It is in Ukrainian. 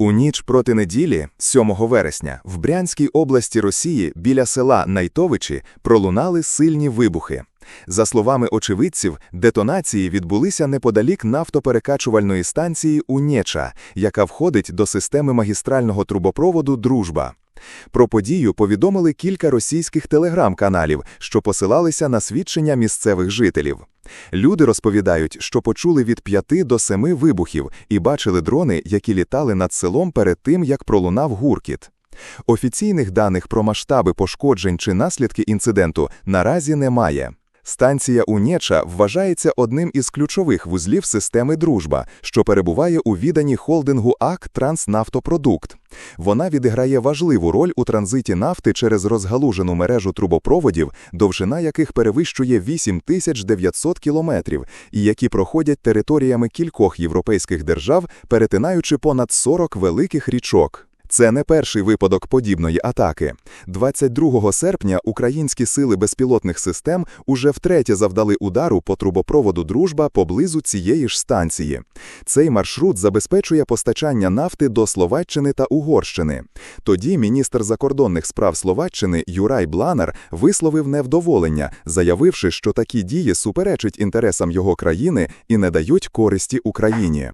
У ніч проти неділі, 7 вересня, в Брянській області Росії біля села Найтовичі пролунали сильні вибухи. За словами очевидців, детонації відбулися неподалік нафтоперекачувальної станції Унєча, яка входить до системи магістрального трубопроводу Дружба. Про подію повідомили кілька російських телеграм-каналів, що посилалися на свідчення місцевих жителів. Люди розповідають, що почули від п'яти до семи вибухів і бачили дрони, які літали над селом перед тим, як пролунав гуркіт. Офіційних даних про масштаби пошкоджень чи наслідки інциденту наразі немає. Станція Унєча вважається одним із ключових вузлів системи «Дружба», що перебуває у віданні холдингу АК «Транснафтопродукт». Вона відіграє важливу роль у транзиті нафти через розгалужену мережу трубопроводів, довжина яких перевищує 8900 кілометрів, і які проходять територіями кількох європейських держав, перетинаючи понад 40 великих річок. Це не перший випадок подібної атаки. 22 серпня українські сили безпілотних систем уже втретє завдали удару по трубопроводу Дружба поблизу цієї ж станції. Цей маршрут забезпечує постачання нафти до Словаччини та Угорщини. Тоді міністр закордонних справ Словаччини Юрай Бланар висловив невдоволення, заявивши, що такі дії суперечать інтересам його країни і не дають користі Україні.